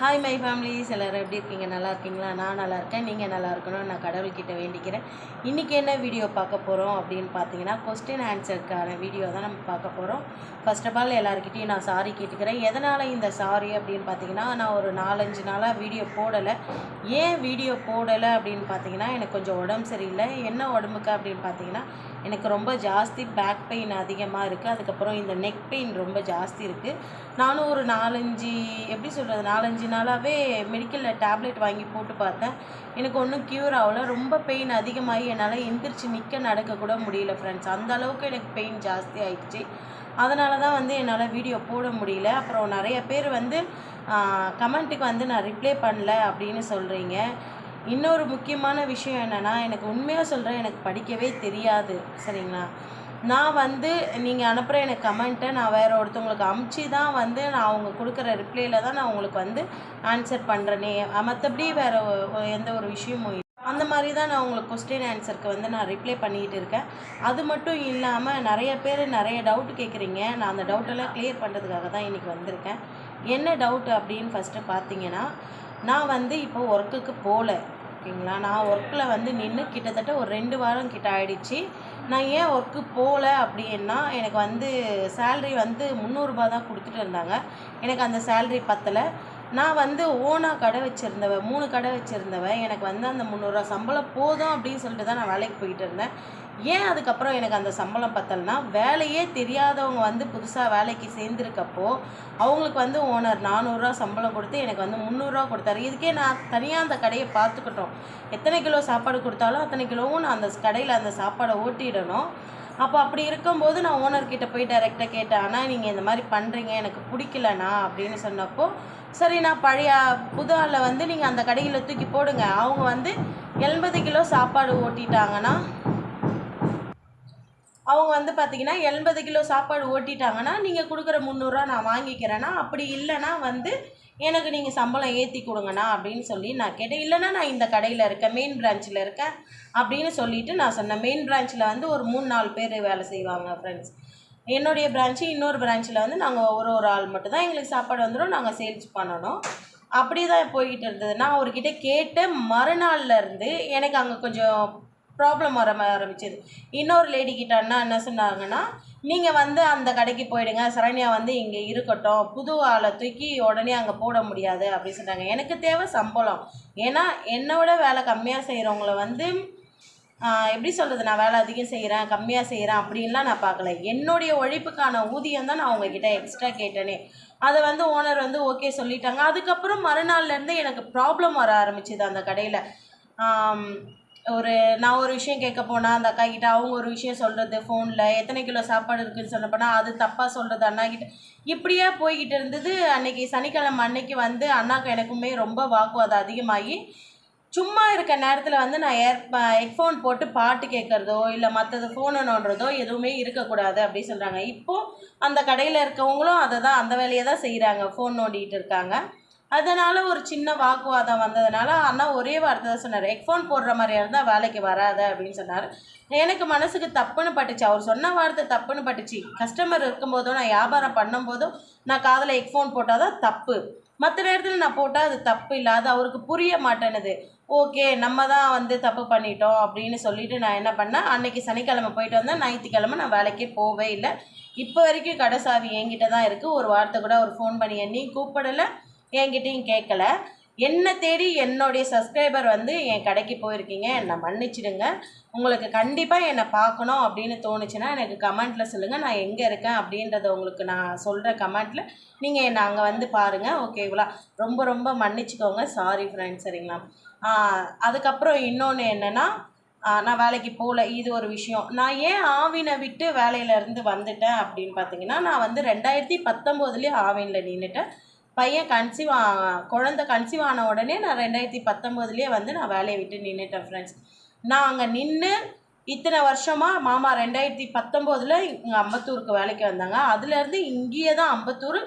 Hi my families எல்லோரும் எப்படி இருக்கீங்க? நல்லா இருக்கீங்களா? நான் நல்லா இருக்கேன். நீங்கள் நல்லா இருக்கணும்னு நான் கடவுள்கிட்ட வேண்டிக்கிறேன். இன்றைக்கி என்ன வீடியோ பார்க்க போகிறோம் அப்படின்னு பார்த்தீங்கன்னா கொஸ்டின் ஆன்சருக்கான வீடியோ தான் நம்ம பார்க்க போகிறோம் ஃபர்ஸ்ட் ஆஃப் ஆல் எல்லாருக்கிட்டையும் நான் சாரி கேட்டுக்கிறேன். எதனால் இந்த சாரி அப்படின்னு பார்த்தீங்கன்னா நான் ஒரு நாலஞ்சு நாளாக வீடியோ போடலை. ஏன் வீடியோ போடலை அப்படின்னு பார்த்தீங்கன்னா எனக்கு கொஞ்சம் உடம்பு சரியில்லை. என்ன உடம்புக்கு அப்படின்னு பார்த்தீங்கன்னா எனக்கு ரொம்ப ஜாஸ்தி பேக் பெயின் அதிகமாக இருக்குது அதுக்கப்புறம் இந்த நெக் பெயின் ரொம்ப ஜாஸ்தி இருக்குது நானும் ஒரு நாலஞ்சு எப்படி சொல்கிறது நாலஞ்சு நாளாகவே மெடிக்கலில் டேப்லெட் வாங்கி போட்டு பார்த்தேன். எனக்கு ஒன்றும் க்யூர் ஆகல. ரொம்ப பெயின் அதிகமாகி என்னால் எந்திரிச்சு நிற்க நடக்கக்கூட முடியல ஃப்ரெண்ட்ஸ் அந்த அளவுக்கு எனக்கு பெயின் ஜாஸ்தி ஆயிடுச்சு. அதனால தான் வந்து என்னால் வீடியோ போட முடியல. அப்புறம் நிறைய பேர் வந்து கமெண்ட்டுக்கு வந்து நான் ரிப்ளை பண்ணல அப்படின்னு சொல்கிறீங்க இன்னொரு முக்கியமான விஷயம் என்னென்னா எனக்கு உண்மையாக சொல்கிறேன் எனக்கு படிக்கவே தெரியாது. சரிங்களா? நான் வந்து நீங்கள் அனுப்புகிற எனக்கு கமெண்ட்டை நான் வேறு ஒருத்தவங்களுக்கு அமுச்சு தான் வந்து நான் அவங்க கொடுக்குற ரிப்ளைல தான் நான் உங்களுக்கு வந்து ஆன்சர் பண்ணுறேனே மற்றபடி வேறு எந்த ஒரு விஷயமும் இல்லை. அந்த மாதிரி தான் நான் உங்களுக்கு கொஸ்டின் ஆன்சருக்கு வந்து நான் ரிப்ளை பண்ணிக்கிட்டு இருக்கேன். அது மட்டும் இல்லாமல் நிறைய பேர் நிறைய டவுட் கேட்குறீங்க நான் அந்த டவுட்டெல்லாம் கிளியர் பண்ணுறதுக்காக தான் இன்றைக்கி வந்திருக்கேன். என்ன டவுட் அப்படின்னு ஃபஸ்ட்டு பார்த்தீங்கன்னா நான் வந்து இப்போ ஒர்க்குக்கு போகல ஓகேங்களா? நான் ஒர்க்கில் வந்து நின்று கிட்டத்தட்ட ஒரு ரெண்டு வாரம் கிட்ட ஆயிடுச்சு. நான் ஏன் ஒர்க்கு போகல அப்படின்னா எனக்கு வந்து சேல்ரி வந்து முந்நூறுரூபா தான் கொடுத்துட்டு இருந்தாங்க. எனக்கு அந்த சேல்ரி பத்தலை. நான் வந்து ஓனாக கடை வச்சுருந்தவன் மூணு கடை வச்சுருந்தவ எனக்கு வந்து அந்த முந்நூறுரூவா சம்பளம் போதும் அப்படின்னு சொல்லிட்டு தான் நான் வேலைக்கு போயிட்டு இருந்தேன். ஏன் அதுக்கப்புறம் எனக்கு அந்த சம்பளம் பத்தலைனா வேலையே தெரியாதவங்க வந்து புதுசாக வேலைக்கு சேர்ந்துருக்கப்போ அவங்களுக்கு வந்து ஓனர் நானூறுரூவா சம்பளம் கொடுத்து எனக்கு வந்து முந்நூறுரூவா கொடுத்தாரு. இதுக்கே நான் தனியாக அந்த கடையை பார்த்துக்கிட்டோம். எத்தனை கிலோ சாப்பாடு கொடுத்தாலும் அத்தனை கிலோவும் நான் அந்த கடையில் அந்த சாப்பாடை ஓட்டிடணும். அப்போ அப்படி இருக்கும்போது நான் ஓனர்கிட்ட போய் டைரெக்டாக கேட்டேன் ஆனால் நீங்கள் இந்த மாதிரி பண்ணுறீங்க எனக்கு பிடிக்கலண்ணா அப்படின்னு சொன்னப்போ சரிண்ணா பழைய புது ஆளில் வந்து நீங்கள் அந்த கடையில் தூக்கி போடுங்க. அவங்க வந்து எண்பது கிலோ சாப்பாடு ஓட்டிட்டாங்கன்னா அவங்க வந்து பார்த்தீங்கன்னா எண்பது கிலோ சாப்பாடு ஓட்டிட்டாங்கன்னா நீங்கள் கொடுக்குற முந்நூறுரூவா நான் வாங்கிக்கிறேன்னா அப்படி இல்லைன்னா வந்து எனக்கு நீங்கள் சம்பளம் ஏற்றி கொடுங்கண்ணா அப்படின்னு சொல்லி நான் கேட்டேன். இல்லைன்னா நான் இந்த கடையில் இருக்கேன் மெயின் பிரான்ச்சில் இருக்கேன் அப்படின்னு சொல்லிவிட்டு நான் சொன்னேன். மெயின் பிரான்ச்சில் வந்து ஒரு மூணு நாலு பேர் வேலை செய்வாங்க ஃப்ரெண்ட்ஸ் என்னுடைய பிரான்ச்சு இன்னொரு பிரான்ச்சில் வந்து நாங்கள் ஒரு ஒரு ஆள் மட்டும்தான் எங்களுக்கு சாப்பாடு வந்துடும் நாங்கள் சேல்ஸ் பண்ணணும். அப்படி தான் போய்கிட்டு இருந்தது. நான் அவர்கிட்ட கேட்ட மறுநாள்ல இருந்து எனக்கு அங்கே கொஞ்சம் ப்ராப்ளம் வர ஆரம்பிச்சது. இன்னொரு லேடி கிட்ட அண்ணா என்ன சொன்னாங்கன்னா நீங்கள் வந்து அந்த கடைக்கு போயிடுங்க. சரண்யா வந்து இங்கே இருக்கட்டும். புது ஆளை தூக்கி உடனே அங்கே போட முடியாது. அப்படின்னு சொன்னாங்க. எனக்கு தேவை சம்பளம். ஏன்னா என்னோட வேலை கம்மியாக செய்கிறவங்கள வந்து எப்படி சொல்கிறது நான் வேலை அதிகம் செய்கிறேன் கம்மியாக செய்கிறேன் அப்படின்லாம் நான் பார்க்கல. என்னுடைய உழைப்புக்கான ஊதியம் தான் நான் உங்ககிட்ட எக்ஸ்ட்ரா கேட்டேனே. அதை வந்து ஓனர் வந்து ஓகே சொல்லிட்டாங்க. அதுக்கப்புறம் மறுநாள்லேருந்து எனக்கு ப்ராப்ளம் வர ஆரம்பிச்சுது அந்த கடையில். ஒரு நான் ஒரு விஷயம் கேட்க போனால் அந்த அக்கா கிட்ட அவங்க ஒரு விஷயம் சொல்கிறது ஃபோனில் எத்தனை கிலோ சாப்பாடு இருக்குதுன்னு சொன்ன போனால் அது தப்பாக சொல்கிறது அண்ணா கிட்ட. இப்படியே போய்கிட்டு இருந்தது. அன்னைக்கு சனிக்கிழமை அன்னைக்கு வந்து அண்ணாக்கு எனக்குமே ரொம்ப வாக்குவாதம் அதிகமாகி சும்மா இருக்க நேரத்தில் வந்து நான் ஏர் ஹெட்ஃபோன் போட்டு பாட்டு கேட்குறதோ இல்லை மற்றது ஃபோனை நோண்டுறதோ எதுவுமே இருக்கக்கூடாது அப்படி சொல்கிறாங்க இப்போது அந்த கடையில் இருக்கவங்களும் அதை தான் அந்த வேலையை தான் செய்கிறாங்க ஃபோன் நோண்டிகிட்டு இருக்காங்க. அதனால் ஒரு சின்ன வாக்குவாதம் வந்ததுனால அண்ணா ஒரே வார்த்தை தான் சொன்னார். ஹெட்ஃபோன் போடுற மாதிரியா இருந்தால் வேலைக்கு வராத அப்படின்னு சொன்னார். எனக்கு மனசுக்கு தப்புன்னு பட்டுச்சு. அவர் சொன்ன வார்த்தை தப்புன்னு பட்டுச்சு. கஸ்டமர் இருக்கும்போதோ நான் வியாபாரம் பண்ணும்போதோ நான் காதில் ஹெட்ஃபோன் போட்டால் தான் தப்பு. மற்ற நேரத்தில் நான் போட்டால் அது தப்பு இல்லை அது அவருக்கு புரிய மாட்டேனுது ஓகே நம்ம தான் வந்து தப்பு பண்ணிட்டோம் அப்படின்னு சொல்லிட்டு நான் என்ன பண்ணேன்? அன்னைக்கு சனிக்கிழமை போயிட்டு வந்தேன். ஞாயிற்றுக்கிழமை நான் வேலைக்கே போவே இல்லை. இப்போ வரைக்கும் கடைசாவி என்கிட்ட தான் இருக்குது ஒரு வார்த்தை கூட அவர் ஃபோன் பண்ணி என்னையும் கூப்பிடலை. என்கிட்டையும் கேட்கல என்னை தேடி என்னுடைய சப்ஸ்கிரைபர் வந்து என் கடைக்கு போயிருக்கீங்க என்னை மன்னிச்சிடுங்க. உங்களுக்கு கண்டிப்பாக என்னை பார்க்கணும் அப்படின்னு தோணுச்சுன்னா எனக்கு கமெண்ட்டில் சொல்லுங்கள் நான் எங்கே இருக்கேன் அப்படின்றத உங்களுக்கு நான் சொல்கிற கமெண்ட்டில் நீங்கள் என்னை அங்கே வந்து பாருங்கள் ஓகேங்களா ரொம்ப ரொம்ப மன்னிச்சுக்கோங்க. சாரி ஃப்ரெண்ட்ஸ் சரிங்களா? அதுக்கப்புறம் இன்னொன்று என்னென்னா நான் வேலைக்கு போகல. இது ஒரு விஷயம். நான் ஏன் ஆவினை விட்டு வேலையிலேருந்து வந்துட்டேன் அப்படின்னு பார்த்தீங்கன்னா நான் வந்து ரெண்டாயிரத்தி பத்தொம்போதுலேயே ஆவினில் நின்றுட்டேன் பையன் கன்சீவ் குழந்த கன்சீவ் ஆன உடனே நான் ரெண்டாயிரத்தி பத்தொம்போதுலேயே வந்து நான் வேலையை விட்டு நின்றுட்டேன் ஃப்ரெண்ட்ஸ் நான் அங்கே நின்று இத்தனை வருஷமாக மாமா ரெண்டாயிரத்தி பத்தொம்போதில் இங்கே அம்பத்தூருக்கு வேலைக்கு வந்தாங்க. அதுலேருந்து இங்கேயே தான் அம்பத்தூர்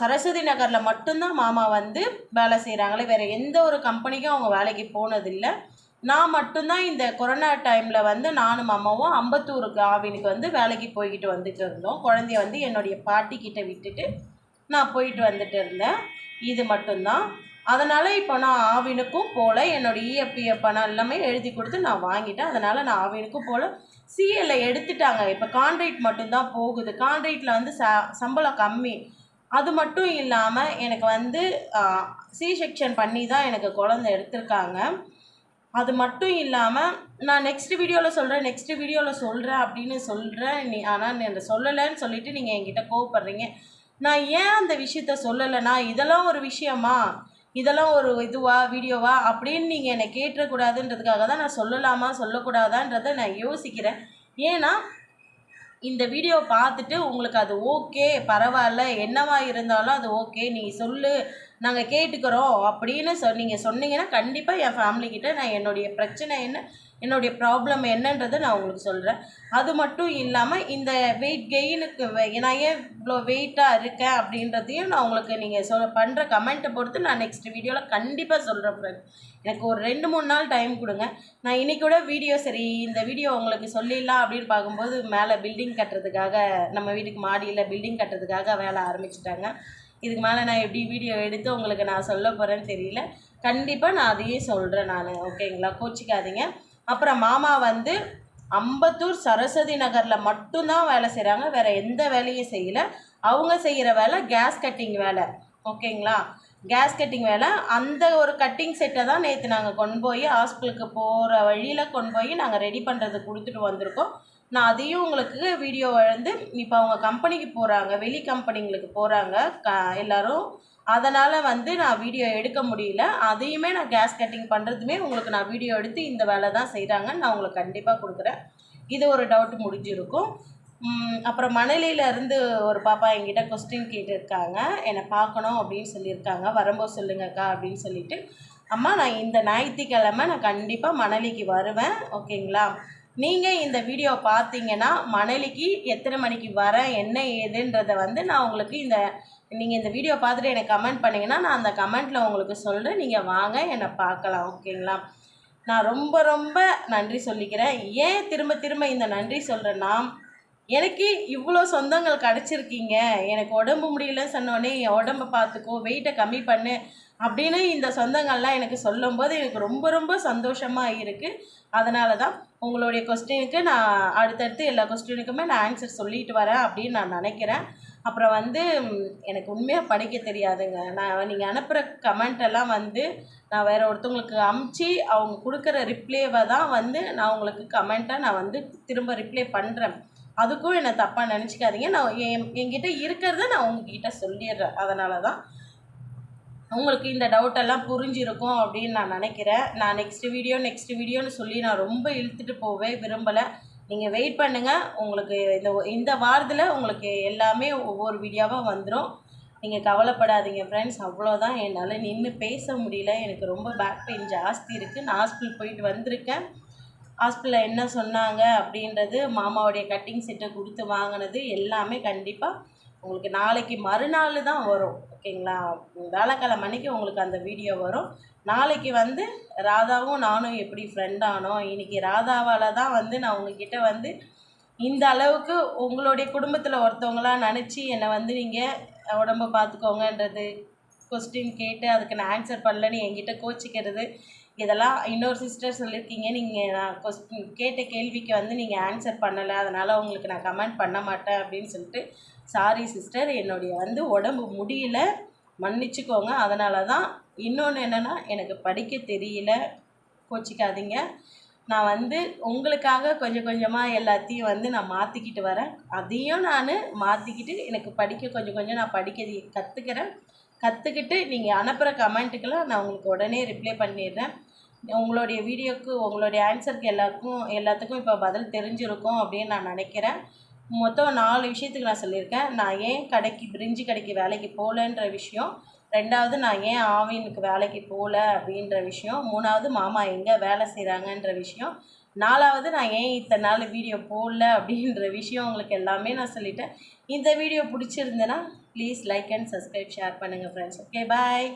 சரஸ்வதி நகரில் மட்டும்தான் மாமா வந்து வேலை செய்கிறாங்களே வேறு எந்த ஒரு கம்பெனிக்கும் அவங்க வேலைக்கு போனதில்லை. நான் மட்டும்தான் இந்த கொரோனா டைமில் வந்து நானும் மாமாவும் அம்பத்தூருக்கு ஆவினுக்கு வந்து வேலைக்கு போய்கிட்டு வந்துட்டு இருந்தோம். குழந்தைய வந்து என்னுடைய பாட்டிக்கிட்ட விட்டுட்டு நான் போயிட்டு வந்துட்டு இருந்தேன். இது மட்டும்தான். அதனால் இப்போ நான் ஆவினுக்கும் போகல என்னோடய இஎஃப்பிஎஃப் பணம் எல்லாமே எழுதி கொடுத்து நான் வாங்கிட்டேன். அதனால் நான் ஆவினுக்கும் போல் சிஏல எடுத்துட்டாங்க. இப்போ கான்ட்ராக்ட் மட்டும்தான் போகுது. கான்ட்ராக்டில் வந்து ச சம்பளம் கம்மி. அது மட்டும் இல்லாமல் எனக்கு வந்து சி செக்ஷன் பண்ணி தான் எனக்கு குழந்த எடுத்திருக்காங்க. அது மட்டும் இல்லாமல் நான் நெக்ஸ்ட் வீடியோவில் சொல்கிறேன் நெக்ஸ்ட் வீடியோவில் சொல்கிறேன் அப்படின்னு சொல்கிறேன் நீ ஆனால் நீ சொல்லலைன்னு சொல்லிவிட்டு நீங்கள் என்கிட்ட கோவப்படுறீங்க. நான் ஏன் அந்த விஷயத்த சொல்லலைன்னா இதெல்லாம் ஒரு விஷயமா? இதெல்லாம் ஒரு இதுவா? வீடியோவா? அப்படின்னு நீங்கள் என்னை கேட்டக்கூடாதுன்றதுக்காக தான் நான் சொல்லலாமா சொல்லக்கூடாதான்றதை நான் யோசிக்கிறேன். ஏன்னா இந்த வீடியோ பார்த்துட்டு உங்களுக்கு அது ஓகே பரவாயில்ல என்னவா இருந்தாலும் அது ஓகே நீ சொல்லு நாங்கள் கேட்டுக்கிறோம் அப்படின்னு சொ நீங்கள் சொன்னீங்கன்னா கண்டிப்பாக என் ஃபேமிலிக்கிட்ட நான் என்னுடைய பிரச்சனை என்ன என்னுடைய ப்ராப்ளம் என்னன்றதை நான் உங்களுக்கு சொல்கிறேன் அது மட்டும் இல்லாமல் இந்த வெயிட் கெயினுக்கு நான் ஏன் இவ்வளோ வெயிட்டாக இருக்கேன் அப்படின்றதையும் நான் உங்களுக்கு நீங்கள் சொல் பண்ணுற கமெண்ட்டை பொறுத்து நான் நெக்ஸ்ட் வீடியோவில் கண்டிப்பாக சொல்கிறேன் ஃப்ரெண்ட் எனக்கு ஒரு ரெண்டு மூணு நாள் டைம் கொடுங்க. நான் இன்றைக்கி கூட வீடியோ சரி இந்த வீடியோ உங்களுக்கு சொல்லிடலாம் அப்படின்னு பார்க்கும்போது மேலே பில்டிங் கட்டுறதுக்காக நம்ம வீட்டுக்கு மாடியில் பில்டிங் கட்டுறதுக்காக வேலை ஆரம்பிச்சிட்டாங்க. இதுக்கு மேலே நான் எப்படி வீடியோ எடுத்து உங்களுக்கு நான் சொல்ல போகிறேன்னு தெரியல. கண்டிப்பாக நான் அதையும் சொல்கிறேன் நான். ஓகேங்களா கோச்சிக்காதீங்க. அப்புறம் மாமா வந்து அம்பத்தூர் சரஸ்வதி நகரில் மட்டும்தான் வேலை செய்கிறாங்க வேறு எந்த வேலையும் செய்யலை. அவங்க செய்கிற வேலை கேஸ் கட்டிங் வேலை. ஓகேங்களா கேஸ் கட்டிங் வேலை. அந்த ஒரு கட்டிங் செட்டை தான் நேற்று நாங்கள் கொண்டு போய் ஹாஸ்பிட்டலுக்கு போகிற வழியில் கொண்டு போய் நாங்கள் ரெடி பண்ணுறது கொடுத்துட்டு வந்திருக்கோம். நான் அதையும் உங்களுக்கு வீடியோ வந்து இப்போ அவங்க கம்பெனிக்கு போகிறாங்க வெளி கம்பெனிங்களுக்கு போகிறாங்க க எல்லோரும். அதனால் வந்து நான் வீடியோ எடுக்க முடியல. அதையுமே நான் கேஸ் கட்டிங் பண்ணுறதுமே உங்களுக்கு நான் வீடியோ எடுத்து இந்த வேலை தான் செய்கிறாங்கன்னு நான் உங்களுக்கு கண்டிப்பாக கொடுக்குறேன். இது ஒரு டவுட் முடிஞ்சிருக்கும். அப்புறம் மணலியிலேருந்து ஒரு பாப்பா என்கிட்ட கொஸ்டின் கேட்டிருக்காங்க. என்னை பார்க்கணும் அப்படின்னு சொல்லியிருக்காங்க. வரும்போது சொல்லுங்கக்கா அப்படின்னு சொல்லிட்டு. அம்மா நான் இந்த ஞாயிற்றுக்கிழமை நான் கண்டிப்பாக மணலிக்கு வருவேன். ஓகேங்களா? நீங்கள் இந்த வீடியோ பார்த்தீங்கன்னா மணலிக்கு எத்தனை மணிக்கு வரேன் என்ன ஏதுன்றதை வந்து நான் உங்களுக்கு இந்த நீங்கள் இந்த வீடியோ பார்த்துட்டு எனக்கு கமெண்ட் பண்ணிங்கன்னா நான் அந்த கமெண்ட்டில் உங்களுக்கு சொல்கிறேன் நீங்கள் வாங்க என்னை பார்க்கலாம் ஓகேங்களா? நான் ரொம்ப ரொம்ப நன்றி சொல்லிக்கிறேன். ஏன் திரும்ப திரும்ப இந்த நன்றி சொல்கிறேன்னா எனக்கு இவ்வளோ சொந்தங்கள் கிடச்சிருக்கீங்க. எனக்கு உடம்பு முடியலன்னு சொன்னோடனே என் உடம்பை பார்த்துக்கோ வெயிட்டை கம்மி பண்ணு. அப்படின்னு இந்த சொந்தங்கள்லாம் எனக்கு சொல்லும்போது எனக்கு ரொம்ப ரொம்ப சந்தோஷமாக இருக்குது அதனால தான் உங்களுடைய கொஸ்டினுக்கு நான் அடுத்தடுத்து எல்லா கொஸ்டினுக்குமே நான் ஆன்சர் சொல்லிட்டு வரேன் அப்படின்னு நான் நினைக்கிறேன். அப்புறம் வந்து எனக்கு உண்மையாக படிக்க தெரியாதுங்க. நான் நீங்கள் அனுப்புகிற கமெண்ட் எல்லாம் வந்து நான் வேறு ஒருத்தவங்களுக்கு அமுச்சு அவங்க கொடுக்குற ரிப்ளேவை தான் வந்து நான் உங்களுக்கு கமெண்ட்டை நான் வந்து திரும்ப ரிப்ளை பண்ணுறேன் அதுக்கும் என்னை தப்பாக நினச்சிக்காதீங்க. நான் என் என்கிட்ட இருக்கிறத நான் உங்ககிட்ட சொல்லிடுறேன். அதனால தான் உங்களுக்கு இந்த டவுட்டெல்லாம் புரிஞ்சிருக்கும் அப்படின்னு நான் நினைக்கிறேன். நான் நெக்ஸ்ட் வீடியோ நெக்ஸ்ட் வீடியோன்னு சொல்லி நான் ரொம்ப இழுத்துட்டு போவே விரும்பலை. நீங்கள் வெயிட் பண்ணுங்கள் உங்களுக்கு இந்த இந்த வாரத்தில் உங்களுக்கு எல்லாமே ஒவ்வொரு வீடியோவாக வந்துடும் நீங்கள் கவலைப்படாதீங்க ஃப்ரெண்ட்ஸ் அவ்வளோதான் என்னால் நின்று பேச முடியல. எனக்கு ரொம்ப பேக் பெயின் ஜாஸ்தி இருக்குது நான் ஹாஸ்பிட்டல் போயிட்டு வந்திருக்கேன். ஹாஸ்பிட்டலில் என்ன சொன்னாங்க அப்படின்றது மாமாவுடைய கட்டிங் செட்டை கொடுத்து வாங்கினது எல்லாமே கண்டிப்பாக உங்களுக்கு நாளைக்கு மறுநாள் தான் வரும் ஓகேங்களா வேலைக்கிழமை அன்னைக்கு உங்களுக்கு அந்த வீடியோ வரும். நாளைக்கு வந்து ராதாவும் நானும் எப்படி ஃப்ரெண்ட் ஆனோம் இன்றைக்கி ராதாவால் தான் வந்து நான் உங்ககிட்ட வந்து இந்த அளவுக்கு உங்களுடைய குடும்பத்தில் ஒருத்தவங்களாம் நினச்சி என்னை வந்து நீங்கள் உடம்பை பார்த்துக்கோங்கன்றது கொஸ்டின் கேட்டு அதுக்கு நான் ஆன்சர் பண்ணலன்னு என்கிட்ட கோச்சிக்கிறது இதெல்லாம் இன்னொரு சிஸ்டர் சொல்லியிருக்கீங்க. நீங்கள் நான் கொஸ்டின் கேட்ட கேள்விக்கு வந்து நீங்கள் ஆன்சர் பண்ணலை. அதனால் உங்களுக்கு நான் கமெண்ட் பண்ண மாட்டேன் அப்படின்னு சொல்லிட்டு சாரி சிஸ்டர் என்னுடைய வந்து உடம்பு முடியல. மன்னிச்சுக்கோங்க. அதனால தான் இன்னொன்று என்னென்னா எனக்கு படிக்க தெரியல. கோச்சிக்காதீங்க. நான் வந்து உங்களுக்காக கொஞ்சம் கொஞ்சமாக எல்லாத்தையும் வந்து நான் மாற்றிக்கிட்டு வரேன். அதையும் நான் மாற்றிக்கிட்டு எனக்கு படிக்க கொஞ்சம் கொஞ்சம் நான் படிக்க கற்றுக்கிறேன் கற்றுக்கிட்டு நீங்கள் அனுப்புகிற கமெண்ட்டுக்கெல்லாம் நான் உங்களுக்கு உடனே ரிப்ளை பண்ணிடுறேன். உங்களுடைய வீடியோக்கு உங்களுடைய ஆன்சருக்கு எல்லாருக்கும் எல்லாத்துக்கும் இப்போ பதில் தெரிஞ்சிருக்கும் அப்படின்னு நான் நினைக்கிறேன். மொத்தம் நாலு விஷயத்துக்கு நான் சொல்லியிருக்கேன். நான் ஏன் கடைக்கு பிரிஞ்சு கடைக்கு வேலைக்கு போகலன்ற விஷயம். ரெண்டாவது நான் ஏன் ஆவினுக்கு வேலைக்கு போகல அப்படின்ற விஷயம். மூணாவது மாமா எங்கே வேலை செய்கிறாங்கன்ற விஷயம். நாலாவது நான் ஏன் இத்தனை நாள் வீடியோ போடல அப்படின்ற விஷயம் உங்களுக்கு எல்லாமே நான் சொல்லிட்டேன். இந்த வீடியோ பிடிச்சிருந்தேன்னா please like and subscribe share பண்ணுங்கள் ஃப்ரெண்ட்ஸ் ஓகே பாய்